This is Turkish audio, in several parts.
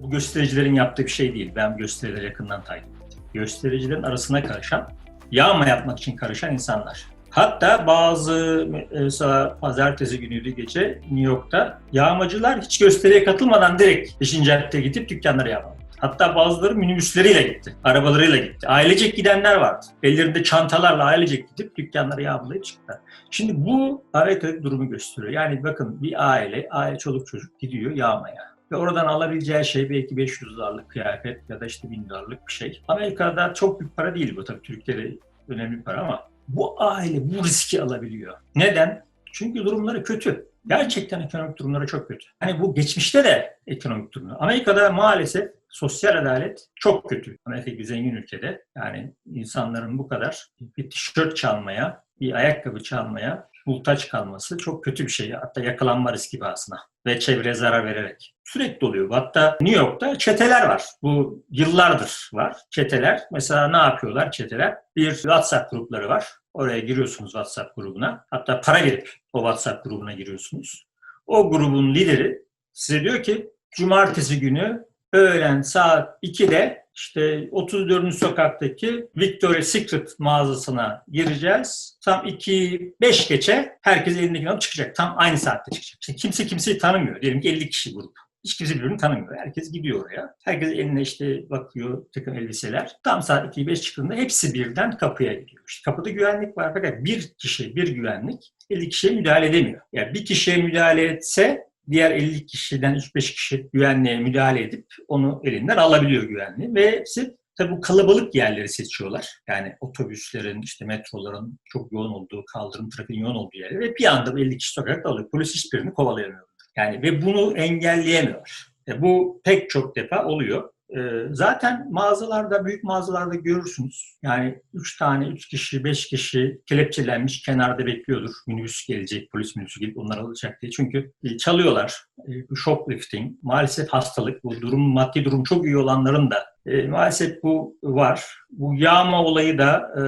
Bu göstericilerin yaptığı bir şey değil. Ben gösterileri yakından takip ettim. Göstericilerin arasına karışan, yağma yapmak için karışan insanlar. Hatta bazı mesela pazartesi günüydü gece New York'ta yağmacılar hiç gösteriye katılmadan direkt 5. caddeye gidip dükkanlara yağmaladı. Hatta bazıları minibüsleriyle gitti, arabalarıyla gitti. Ailecek gidenler vardı. Ellerinde çantalarla ailecek gidip dükkanlara yağmalayıp çıktılar. Şimdi bu Amerika'daki durumu gösteriyor. Yani bakın bir aile, aile çoluk çocuk gidiyor yağmaya. Ve oradan alabileceği şey belki 500 dolarlık kıyafet ya da işte 1000 dolarlık bir şey. Amerika'da çok büyük para değil bu tabii. Türkiye'de önemli para ama bu aile bu riski alabiliyor. Neden? Çünkü durumları kötü. Gerçekten ekonomik durumları çok kötü. Hani bu geçmişte de ekonomik durumlar. Amerika'da maalesef sosyal adalet çok kötü. Amerika gibi zengin ülkede yani insanların bu kadar bir tişört çalmaya, bir ayakkabı çalmaya muhtaç kalması çok kötü bir şey. Hatta yakalanma riski bahsına ve çevreye zarar vererek. Sürekli oluyor. Hatta New York'ta çeteler var. Bu yıllardır var. Çeteler. Mesela ne yapıyorlar çeteler? Bir WhatsApp grupları var. Oraya giriyorsunuz WhatsApp grubuna. Hatta para verip o WhatsApp grubuna giriyorsunuz. O grubun lideri size diyor ki cumartesi günü öğlen saat 2'de işte 34. sokaktaki Victoria's Secret mağazasına gireceğiz. Tam 2 5 geçe herkes elindekini alıp çıkacak. Tam aynı saatte çıkacak. İşte kimse kimseyi tanımıyor. Diyelim ki 50 kişi grup. Hiç kimse birbirini tanımıyor. Herkes gidiyor oraya. Herkes eline işte bakıyor takım elbiseler. Tam saat 2'yi 5 çıktığında hepsi birden kapıya gidiyor. İşte kapıda güvenlik var fakat bir kişi, bir güvenlik 50 kişiye müdahale edemiyor. Yani bir kişiye müdahale etse diğer 50 kişiden 3-5 kişi güvenliğe müdahale edip onu elinden alabiliyor güvenliği ve hepsi bu kalabalık yerleri seçiyorlar. Yani otobüslerin, işte metroların çok yoğun olduğu, kaldırım trafiğin yoğun olduğu yerleri ve bir anda 50 kişi sokakta alıyor. Polis hiçbirini kovalayamıyor. Yani ve bunu engelleyemiyor. E, bu pek çok defa oluyor. E, zaten mağazalarda, büyük mağazalarda görürsünüz. Yani 3 tane, 3 kişi, 5 kişi kelepçelenmiş kenarda bekliyordur. Minibüs gelecek, polis minibüsü gelip onları alacak diye. Çünkü e, çalıyorlar. E, bu shoplifting, maalesef hastalık, bu durum, maddi durum çok iyi olanların da e, maalesef bu var. Bu yağma olayı da e,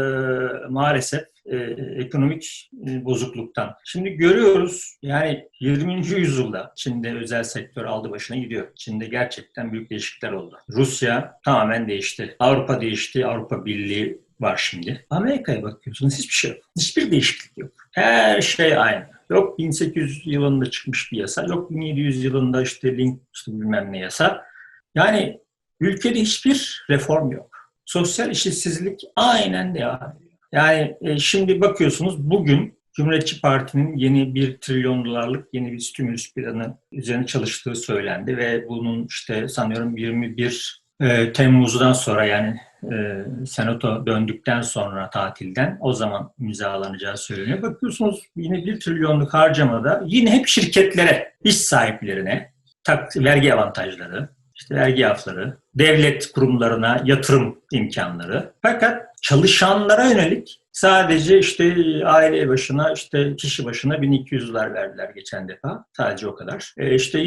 maalesef e, ekonomik e, bozukluktan. Şimdi görüyoruz yani 20. yüzyılda Çin'de özel sektör aldı başına gidiyor. Çin'de gerçekten büyük değişiklikler oldu. Rusya tamamen değişti. Avrupa değişti. Avrupa Birliği var şimdi. Amerika'ya bakıyorsunuz hiçbir şey yok. Hiçbir değişiklik yok. Her şey aynı. Yok 1800 yılında çıkmış bir yasa, yok 1700 yılında işte link işte bilmem ne yasa. Yani ülkede hiçbir reform yok. Sosyal eşitsizlik aynen devam ediyor. Yani e, şimdi bakıyorsunuz bugün Cumhuriyetçi Parti'nin yeni bir trilyon dolarlık yeni bir stimulus planı üzerine çalıştığı söylendi ve bunun işte sanıyorum 21 e, Temmuz'dan sonra yani e, senato döndükten sonra tatilden o zaman imzalanacağı söyleniyor. Bakıyorsunuz yine bir trilyonluk harcamada yine hep şirketlere, iş sahiplerine tak, vergi avantajları, işte vergi hafları, devlet kurumlarına yatırım imkanları. Fakat çalışanlara yönelik sadece işte aile başına işte kişi başına 1200 dolar verdiler geçen defa. Sadece o kadar. E işte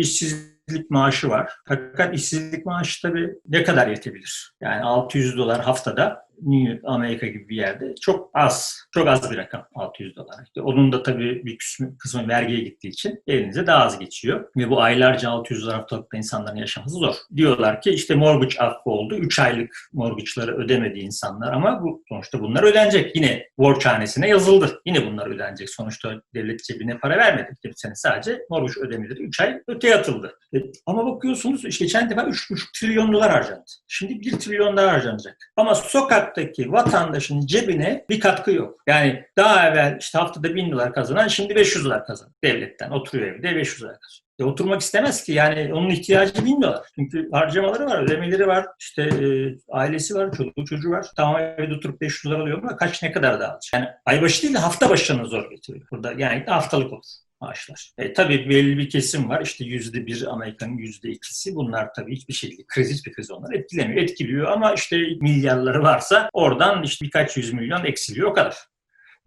işsizlik maaşı var. Fakat işsizlik maaşı tabii ne kadar yetebilir? Yani 600 dolar haftada New York, Amerika gibi bir yerde çok az, çok az bir rakam 600 dolar. İşte onun da tabii bir kısmı, kısmı vergiye gittiği için elinize daha az geçiyor. Ve bu aylarca 600 dolar haftalıkta insanların yaşaması zor. Diyorlar ki işte mortgage affı oldu. 3 aylık mortgage'ları ödemedi insanlar ama bu sonuçta bunlar ödenecek. Yine borçhanesine yazıldı. Yine bunlar ödenecek. Sonuçta devlet cebine para vermedi. Sene sadece mortgage ödemeleri 3 ay öteye atıldı. E, ama bakıyorsunuz işte geçen defa 3,5 trilyon dolar harcandı. Şimdi 1 trilyon daha harcanacak. Ama sokak sokaktaki vatandaşın cebine bir katkı yok. Yani daha evvel işte haftada 1000 dolar kazanan şimdi 500 dolar kazan devletten. Oturuyor evde 500 dolar kazanıyor. E, oturmak istemez ki yani onun ihtiyacı bilmiyorlar. Çünkü harcamaları var, ödemeleri var, işte e, ailesi var, çoluğu çocuğu var. Tamam evde oturup 500 dolar alıyor ama kaç ne kadar daha alacak? Yani ay başı değil de hafta başına zor getiriyor. Burada yani haftalık olur maaşlar. E, tabii belli bir kesim var. İşte yüzde bir Amerika'nın yüzde ikisi. Bunlar tabii hiçbir şekilde kriz hiçbir kriz onları etkilemiyor. Etkiliyor ama işte milyarları varsa oradan işte birkaç yüz milyon eksiliyor o kadar.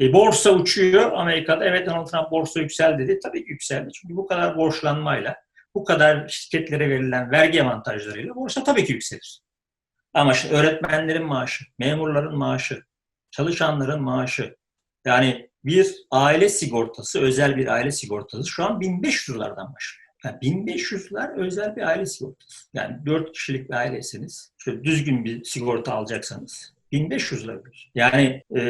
E, borsa uçuyor Amerika'da. Evet Donald Trump borsa yükseldi dedi. Tabii yükseldi. Çünkü bu kadar borçlanmayla, bu kadar şirketlere verilen vergi avantajlarıyla borsa tabii ki yükselir. Ama işte öğretmenlerin maaşı, memurların maaşı, çalışanların maaşı, yani bir aile sigortası, özel bir aile sigortası şu an 1500 dolardan başlıyor. Yani 1500'ler özel bir aile sigortası. Yani 4 kişilik bir ailesiniz. Şöyle düzgün bir sigorta alacaksanız 1500 lira. Yani e,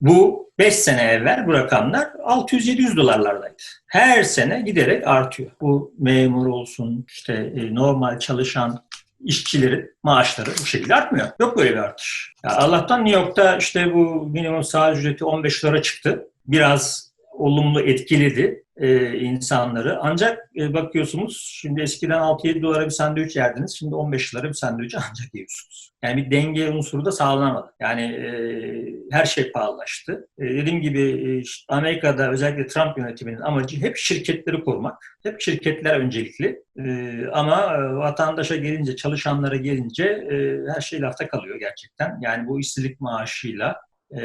bu 5 sene evvel bu rakamlar 600-700 dolarlardaydı. Her sene giderek artıyor. Bu memur olsun, işte e, normal çalışan işçilerin maaşları bu şekilde artmıyor. Yok böyle bir artış. Ya Allah'tan New York'ta işte bu minimum saat ücreti 15 dolara çıktı. Biraz olumlu etkiledi e, insanları. Ancak e, bakıyorsunuz şimdi eskiden 6-7 dolara bir sandviç yerdiniz. Şimdi 15 dolara bir sandviç ancak yiyorsunuz. Yani bir denge unsuru da sağlanamadı. Yani e, her şey pahalılaştı. E, dediğim gibi e, Amerika'da özellikle Trump yönetiminin amacı hep şirketleri korumak. Hep şirketler öncelikli. E, ama e, vatandaşa gelince, çalışanlara gelince e, her şey lafta kalıyor gerçekten. Yani bu işsizlik maaşıyla e,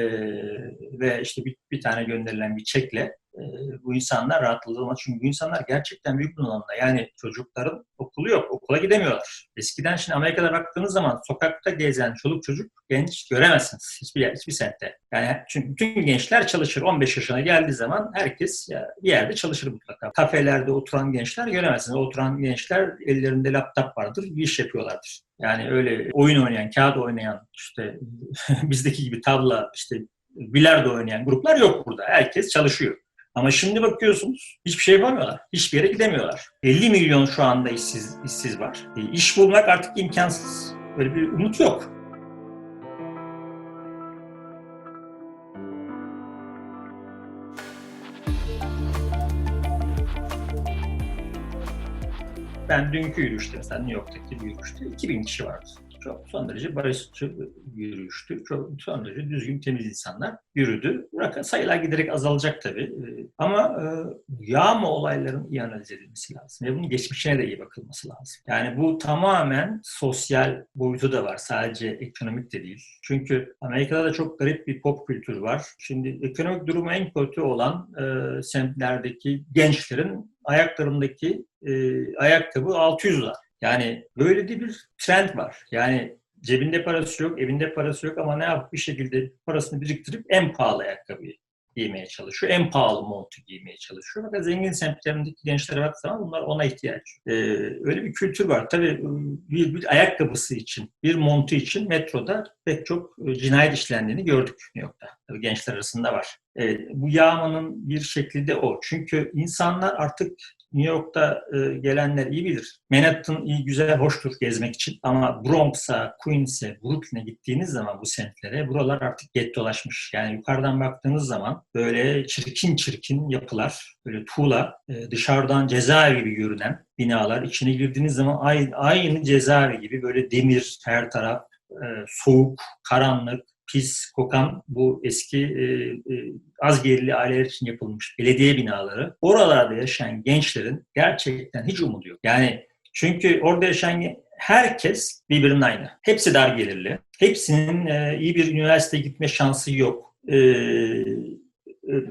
ve işte bir, bir tane gönderilen bir çekle e, bu insanlar rahatlatılmaz. Çünkü bu insanlar gerçekten büyük bunalımda. Yani çocukların okulu yok, okula gidemiyorlar. Eskiden şimdi Amerika'da baktığınız zaman sokakta gezen çoluk çocuk genç göremezsiniz hiçbir yer, hiçbir semtte. Yani çünkü bütün gençler çalışır. 15 yaşına geldiği zaman herkes bir yerde çalışır mutlaka. Kafelerde oturan gençler göremezsiniz. Oturan gençler ellerinde laptop vardır, bir iş yapıyorlardır. Yani öyle oyun oynayan, kağıt oynayan, işte bizdeki gibi tavla, işte bilardo oynayan gruplar yok burada. Herkes çalışıyor. Ama şimdi bakıyorsunuz hiçbir şey yapamıyorlar. Hiçbir yere gidemiyorlar. 50 milyon şu anda işsiz, işsiz var. E, iş bulmak artık imkansız. Böyle bir umut yok. Ben dünkü yürüyüşte mesela New York'taki bir yürüyüşte 2000 kişi vardı. Çok son derece barışçı yürüyüştü. Çok son derece düzgün, temiz insanlar yürüdü. Rakam sayılar giderek azalacak tabii. Ee, ama e, yağma olayların iyi analiz edilmesi lazım. Ve bunun geçmişine de iyi bakılması lazım. Yani bu tamamen sosyal boyutu da var. Sadece ekonomik de değil. Çünkü Amerika'da da çok garip bir pop kültürü var. Şimdi ekonomik durumu en kötü olan e, semtlerdeki gençlerin ayaklarındaki e, ayakkabı 600 dolar. Yani böyle de bir trend var. Yani cebinde parası yok, evinde parası yok ama ne yapıp bir şekilde parasını biriktirip en pahalı ayakkabıyı giymeye çalışıyor. En pahalı montu giymeye çalışıyor. Fakat zengin semtlerindeki gençlere baktığı zaman bunlar ona ihtiyaç. Ee, öyle bir kültür var. Tabii bir, bir ayakkabısı için, bir montu için metroda pek çok cinayet işlendiğini gördük New York'ta. Tabii gençler arasında var. Ee, bu yağmanın bir şekli de o. Çünkü insanlar artık New York'ta e, gelenler iyi bilir. Manhattan iyi, güzel, hoştur gezmek için. Ama Bronx'a, Queens'e, Brooklyn'e gittiğiniz zaman bu semtlere buralar artık gettolaşmış. Yani yukarıdan baktığınız zaman böyle çirkin çirkin yapılar, böyle tuğla, e, dışarıdan cezaevi gibi görünen binalar. içine girdiğiniz zaman aynı, aynı cezaevi gibi böyle demir her taraf, e, soğuk, karanlık, pis kokan bu eski e, e, az gelirli aileler için yapılmış belediye binaları oralarda yaşayan gençlerin gerçekten hiç umudu yok. Yani çünkü orada yaşayan herkes birbirinin aynı. Hepsi dar gelirli. Hepsinin e, iyi bir üniversiteye gitme şansı yok. E,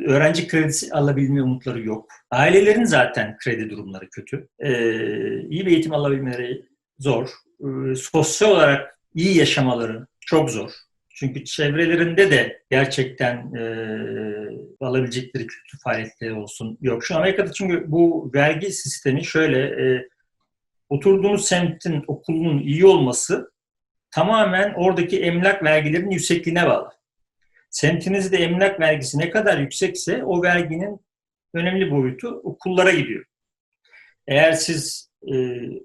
öğrenci kredisi alabilme umutları yok. Ailelerin zaten kredi durumları kötü. E, iyi bir eğitim alabilmeleri zor. E, sosyal olarak iyi yaşamaları çok zor. Çünkü çevrelerinde de gerçekten e, alabilecekleri kültür faaliyetleri olsun yok. Şu Amerika'da çünkü bu vergi sistemi şöyle e, oturduğunuz semtin okulunun iyi olması tamamen oradaki emlak vergilerinin yüksekliğine bağlı. Semtinizde emlak vergisi ne kadar yüksekse o verginin önemli boyutu okullara gidiyor. Eğer siz e,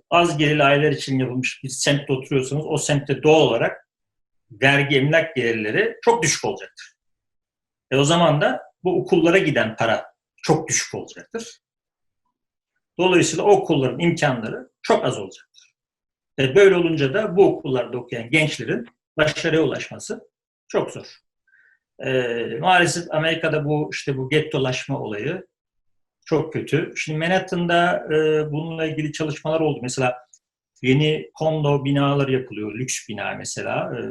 az gelirli aileler için yapılmış bir semtte oturuyorsanız o semtte doğal olarak vergi emlak gelirleri çok düşük olacaktır. E o zaman da bu okullara giden para çok düşük olacaktır. Dolayısıyla o okulların imkanları çok az olacaktır. E böyle olunca da bu okullarda okuyan gençlerin başarıya ulaşması çok zor. E, maalesef Amerika'da bu işte bu gettolaşma olayı çok kötü. Şimdi Manhattan'da e, bununla ilgili çalışmalar oldu. Mesela yeni kondo binalar yapılıyor. Lüks bina mesela. E,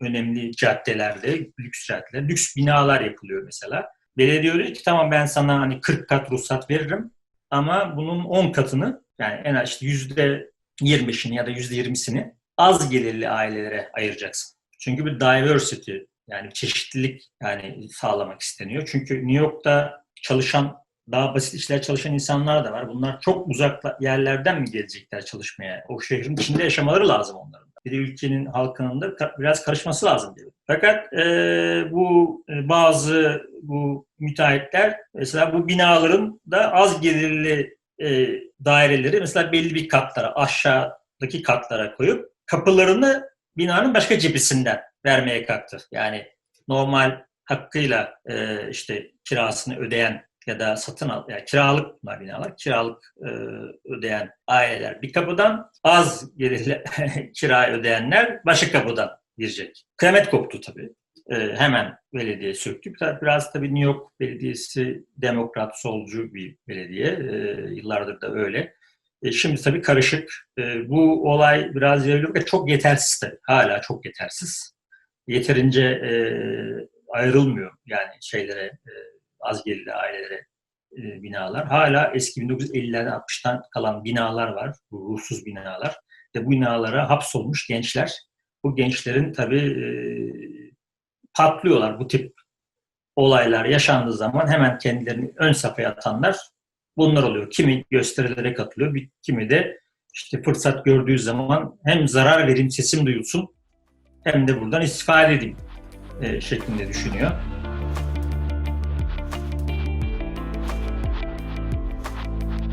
önemli caddelerde, lüks caddeler, lüks binalar yapılıyor mesela. Belediye diyor ki tamam ben sana hani 40 kat ruhsat veririm ama bunun 10 katını yani en az işte yüzde 25'ini ya da yüzde 20'sini az gelirli ailelere ayıracaksın. Çünkü bir diversity yani çeşitlilik yani sağlamak isteniyor. Çünkü New York'ta çalışan daha basit işler çalışan insanlar da var. Bunlar çok uzak yerlerden mi gelecekler çalışmaya? O şehrin içinde yaşamaları lazım onların. Bir ülkenin halkının da biraz karışması lazım diyor. Fakat e, bu e, bazı bu müteahhitler mesela bu binaların da az gelirli e, daireleri mesela belli bir katlara, aşağıdaki katlara koyup kapılarını binanın başka cephesinden vermeye kalktı. Yani normal hakkıyla e, işte kirasını ödeyen ya da satın al, yani kiralık bunlar binalar, kiralık e, ödeyen aileler bir kapıdan, az gelirli kira ödeyenler başka kapıdan girecek. Kıyamet koptu tabii. E, hemen belediye söktü. Biraz tabii New York Belediyesi demokrat, solcu bir belediye. E, yıllardır da öyle. E, şimdi tabii karışık. E, bu olay biraz yerli çok yetersiz tabii. Hala çok yetersiz. Yeterince e, ayrılmıyor yani şeylere, e, az gelirli ailelere e, binalar. Hala eski 1950'lerden 60'tan kalan binalar var, bu ruhsuz binalar. Ve bu binalara hapsolmuş gençler. Bu gençlerin tabii e, patlıyorlar bu tip olaylar yaşandığı zaman hemen kendilerini ön safhaya atanlar bunlar oluyor. Kimi gösterilere katılıyor, kimi de işte fırsat gördüğü zaman hem zarar vereyim, sesim duyulsun hem de buradan istifade edeyim e, şeklinde düşünüyor.